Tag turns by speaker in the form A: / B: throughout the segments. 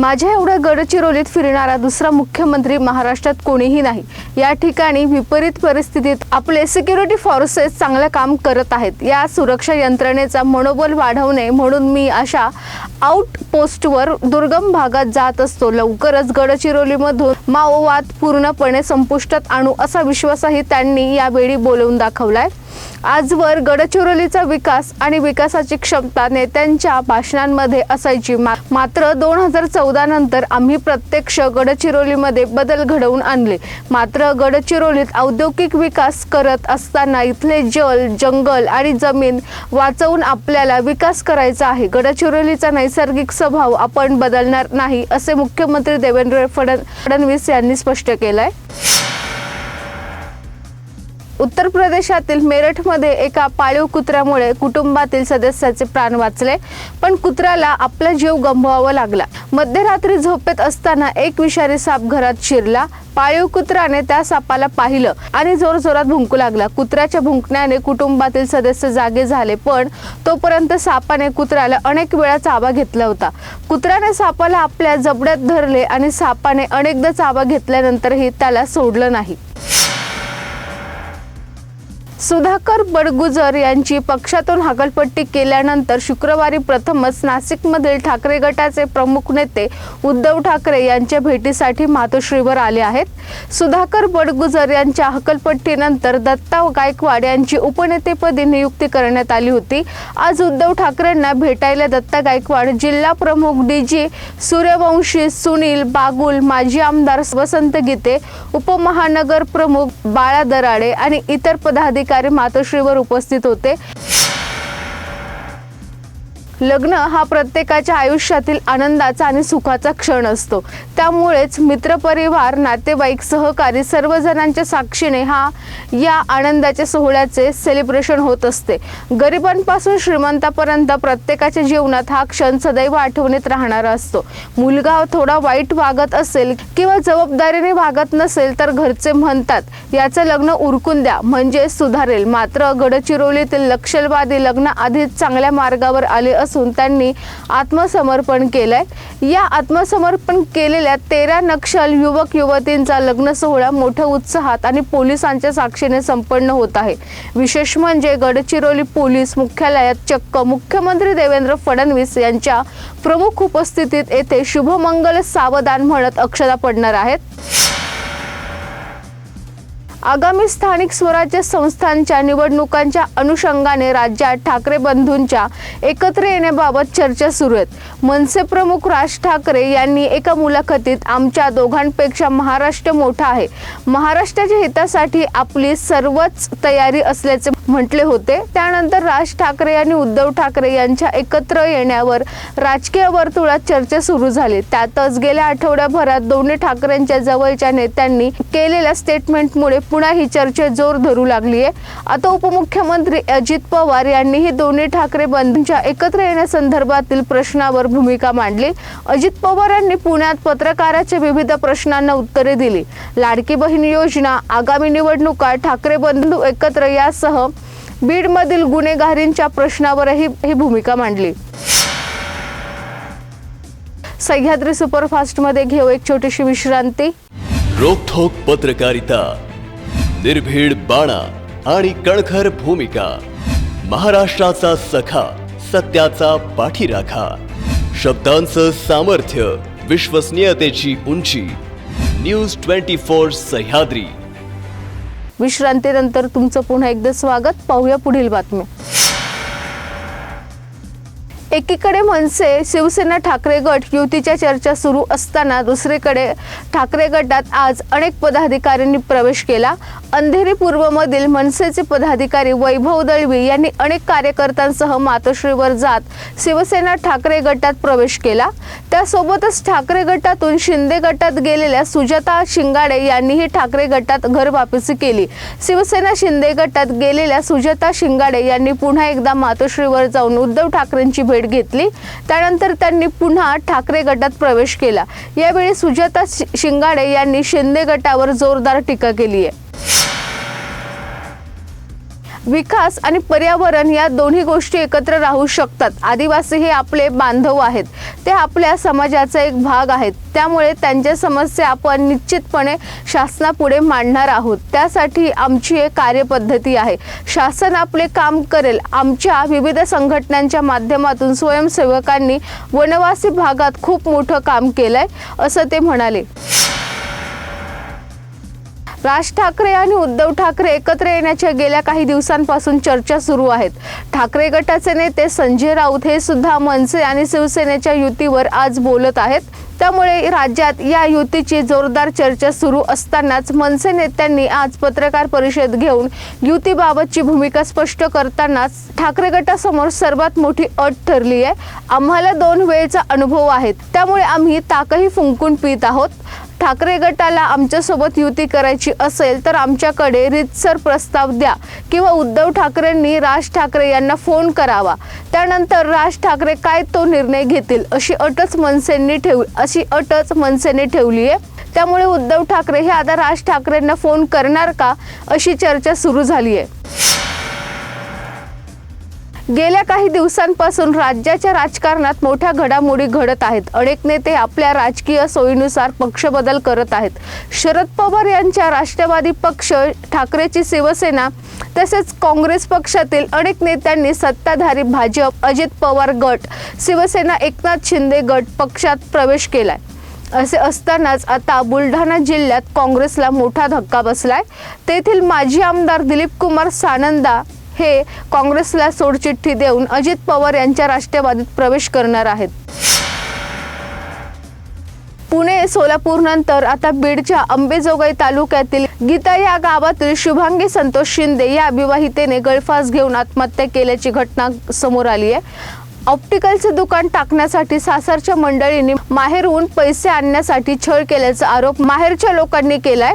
A: माझ्या एवढ्या गडचिरोलीत फिरणारा दुसरा मुख्यमंत्री महाराष्ट्रात कोणीही नाही. या ठिकाणी विपरीत परिस्थितीत आपले सिक्युरिटी फोर्सेस चांगलं काम करत आहेत. या सुरक्षा यंत्रणेचा मनोबल वाढवणे म्हणून मी अशा आउट पोस्टवर दुर्गम भागात जात असतो. लवकरच गडचिरोलीमधून माओवाद पूर्णपणे संपुष्टात आणू असा विश्वासही त्यांनी यावेळी बोलवून दाखवलाय. आजवर गडचिरोलीचा विकास आणि विकासाची क्षमता नेत्यांच्या भाषणांमध्ये असायची मा- मात्र दोन हजार चौदा नंतर आम्ही प्रत्यक्ष गडचिरोलीमध्ये बदल घडवून आणले. मात्र गडचिरोलीत औद्योगिक विकास करत असताना इथले जल जंगल आणि जमीन वाचवून आपल्याला विकास करायचा आहे. गडचिरोलीचा नैसर्गिक स्वभाव आपण बदलणार नाही असे मुख्यमंत्री देवेंद्र फडण- फडणवीस यांनी स्पष्ट केलंय. उत्तर प्रदेशातील मेरठमध्ये एका पाळीव कुत्र्यामुळे कुटुंबातील सदस्याचे प्राण वाचले पण कुत्र्याला आपला जीव गमवावा लागला. मध्यरात्री झोपेत असताना एक विषारी साप घरात शिरला. पाळीव कुत्र्याने त्या सापाला पाहिलं आणि जोरजोरात भुंकू लागला. कुत्र्याच्या भुंकण्याने कुटुंबातील सदस्य जागे झाले पण तोपर्यंत सापाने कुत्र्याला अनेक वेळा चाबा घेतला होता. कुत्र्याने सापाला आपल्या जबड्यात धरले आणि सापाने अनेकदा चाबा घेतल्यानंतरही त्याला सोडलं नाही. सुधाकर बडगुजर यांची पक्षातून हकलपट्टी केल्यानंतर शुक्रवारी प्रथमच नाशिकमधील ठाकरे गटाचे प्रमुख नेते उद्धव ठाकरे यांच्या भेटीसाठी मातोश्रीवर आले आहेत. सुधाकर बडगुजर यांच्या हकलपट्टीनंतर दत्ता गायकवाड यांची उपनेतेपदी नियुक्ती करण्यात आली होती. आज उद्धव ठाकरेंना भेटायला दत्ता गायकवाड जिल्हा प्रमुख डी जी सूर्यवंशी सुनील बागुल माजी आमदार वसंत गीते उपमहानगर प्रमुख बाळा दराडे आणि इतर पदाधिकारी मातोश्रीवर उपस्थित होते. लग्न हा प्रत्येकाच्या आयुष्यातील आनंदाचा आणि सुखाचा क्षण असतो. त्यामुळेच मित्रपरिवार नातेवाईक सहकारी सर्वजणांच्या साक्षीने हा या आनंदाच्या सोहळ्याचे सेलिब्रेशन होत असते. गरिबांपासून श्रीमंतापर्यंत प्रत्येकाच्या जीवनात हा क्षण सदैव आठवणीत राहणारा असतो. मुलगा थोडा वाईट वागत असेल किंवा जबाबदारीने वागत नसेल तर घरचे म्हणतात याचं लग्न उरकून द्या म्हणजे सुधारेल. मात्र गडचिरोलीतील लक्षलवादी लग्न आधीच चांगल्या मार्गावर आले असून त्यांनी आत्मसमर्पण केलंय. या आत्मसमर्पण केलेल्या तेरा नक्षल युवक युवतींचा लग्न सोहळा मोठ्या उत्साहात आणि पोलिसांच्या साक्षीने संपन्न होत आहे. विशेष म्हणजे गडचिरोली पोलीस मुख्यालयात चक्क मुख्यमंत्री देवेंद्र फडणवीस यांच्या प्रमुख उपस्थितीत येथे शुभमंगल सावधान म्हणत अक्षता पडणार आहेत. आगामी स्थानिक स्वराज्य संस्थांच्या निवडणुकांच्या अनुषंगाने राज्यात ठाकरे बंधूंच्या एकत्र येण्याबाबत चर्चा सुरू आहेत. मनसे प्रमुख राज ठाकरे यांनी एका मुलाखतीत आमच्या दोघांपेक्षा महाराष्ट्र मोठा आहे. महाराष्ट्राच्या हितासाठी आपली सर्वच तयारी असल्याचे म्हटले होते. त्यानंतर राज ठाकरे आणि उद्धव ठाकरे यांच्या एकत्र येण्यावर राजकीय वर्तुळात चर्चा सुरू झाली. त्यातच गेल्या आठवड्याभरात दोन्ही ठाकरेंच्या जवळच्या नेत्यांनी केलेल्या स्टेटमेंटमुळे पुन्हा ही चर्चेत जोर धरू लागली आहे आता उपमुख्यमंत्री अजित पवार यांनीही दोन्ही ठाकरे बंधूंच्या एकत्र येण्यासंदर्भातील प्रश्नावर भूमिका मांडली. अजित पवार यांनी पुण्यात पत्रकाराच्या विविध प्रश्नांना उत्तरे दिली. लाडकी बहीण योजना आगामी निवडणुका ठाकरे बंधू एकत्र यासह बीडमधील गुन्हेगारींच्या प्रश्नावरही ही भूमिका मांडली. सह्याद्री सुपरफास्टमध्ये घेऊ एक छोटीशी विश्रांती.
B: रोखोक पत्रकारिता. निर्भीड बाणा आणि कणखर भूमिका. महाराष्ट्राचा सखा सत्याचा पाठीराखा. शब्दांचं सामर्थ्य विश्वसनीयतेची उंची. News twenty four Sahyadri.
A: विश्रांतीनंतर तुमचं पुन्हा एकदा स्वागत. पाहूया पुढील बातमी. एकीकडे मनसे शिवसेना ठाकरे गट युतीच्या चर्चा सुरू असताना दुसरीकडे ठाकरे गटात आज अनेक पदाधिकाऱ्यांनी प्रवेश केला. अंधेरी पूर्वमधील मनसेचे पदाधिकारी वैभव दळवी यांनी अनेक कार्यकर्त्यांसह मातोश्रीवर जात शिवसेना ठाकरे गटात प्रवेश केला. त्यासोबतच ठाकरे गटातून शिंदे गटात गेलेल्या सुजाता शिंगाडे यांनीही ठाकरे गटात घरवापसी केली. शिवसेना शिंदे गटात गेलेल्या सुजाता शिंगाडे यांनी पुन्हा एकदा मातोश्रीवर जाऊन उद्धव ठाकरेंची भेट घेतली. त्यानंतर त्यांनी पुन्हा ठाकरे गटात प्रवेश केला. यावेळी सुजाता शि- शिंगाडे यांनी शिंदे गटावर जोरदार टीका केली आहे विकास आणि पर्यावरण या दोन्ही गोष्टी एकत्र राहू शकतात. आदिवासी हे आपले बांधव आहेत. ते आपल्या समाजाचा एक भाग आहेत. त्यामुळे त्यांच्या समस्या आपण निश्चितपणे शासनापुढे मांडणार आहोत. त्यासाठी आमची एक कार्यपद्धती आहे. शासन आपले काम करेल. आमच्या विविध संघटनांच्या माध्यमातून स्वयंसेवकांनी वनवासी भागात खूप मोठं काम केलंय असं ते म्हणाले. राज ठाकरे आणि उद्धव ठाकरे एकत्र येण्याच्या गेल्या काही दिवसांपासून चर्चा सुरू आहेत. ठाकरे गटाचे नेते संजय राऊत हे सुद्धा मनसे आणि शिवसेनेच्या युतीवर आज बोलत आहेत. त्यामुळे राज्यात या युतीची जोरदार चर्चा सुरू असतानाच मनसे नेत्यांनी आज पत्रकार परिषद घेऊन युतीबाबतची भूमिका स्पष्ट करतानाच ठाकरे गटासमोर सर्वात मोठी अट ठरली आहे. आम्हाला दोन वेळचा अनुभव आहेत. त्यामुळे आम्ही ताकही फुंकून पित आहोत. ठाकरे गटाला आमच्यासोबत युती करायची असेल तर आमच्याकडे रितसर प्रस्ताव द्या किंवा उद्धव ठाकरेंनी राज ठाकरे यांना फोन करावा. त्यानंतर राज ठाकरे काय तो निर्णय घेतील अशी अटच मनसेंनी ठेव अशी अटच मनसेने ठेवली आहे. त्यामुळे उद्धव ठाकरे हे आता राज ठाकरेंना फोन करणार का अशी चर्चा सुरू झाली आहे. गेल्या काही दिवसांपासून राज्याच्या राजकारणात मोठ्या घडामोडी घडत आहेत. अनेक नेते आपल्या राजकीय सोयीनुसार पक्षबदल करत आहेत. शरद पवार यांच्या राष्ट्रवादी पक्ष ठाकरेची शिवसेना तसेच काँग्रेस पक्षातील अनेक नेत्यांनी सत्ताधारी भाजप अजित पवार गट शिवसेना एकनाथ शिंदे गट पक्षात प्रवेश केलाय. असे असतानाच आता बुलढाणा जिल्ह्यात काँग्रेसला मोठा धक्का बसलाय. तेथील माजी आमदार दिलीप कुमार सानंदा हे काँग्रेसला सोडचिठ्ठी देऊन अजित पवार यांच्या राष्ट्रवादीत प्रवेश करणार आहेत. पुणे सोलापूरनंतर आता बीडच्या अंबेजोगाई तालुक्यातील गीता या गावातील शुभांगी संतोष शिंदे या विवाहितेने गळफास घेऊन आत्महत्या केल्याची घटना समोर आली आहे. ऑप्टिकलचे दुकान टाकण्यासाठी सासरच्या मंडळींनी माहेरहून पैसे आणण्यासाठी छळ केल्याचा आरोप माहेरच्या लोकांनी केलाय.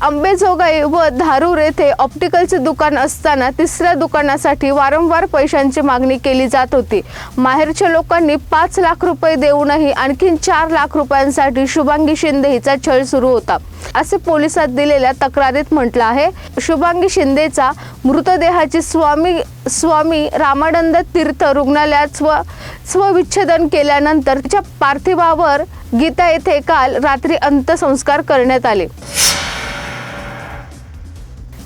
A: अंबेजोगाई व धारूर येथे ऑप्टिकलचे दुकान असताना तिसऱ्या दुकानासाठी वारंवार पैशांची मागणी केली जात होती. माहेरच्या लोकांनी पाच लाख रुपये देऊनही आणखीन चार लाख रुपयांसाठी शुभांगी शिंदे हिचा छळ सुरू होता. असे पोलिसात दिलेल्या तक्रारीत म्हटलं आहे शुभांगी शिंदेचा मृतदेहाची स्वामी स्वामी रामानंद तीर्थ रुग्णालयात स्व स्वविच्छेदन केल्यानंतर तिच्या पार्थिवावर गीता येथे काल रात्री अंत्यसंस्कार करण्यात आले.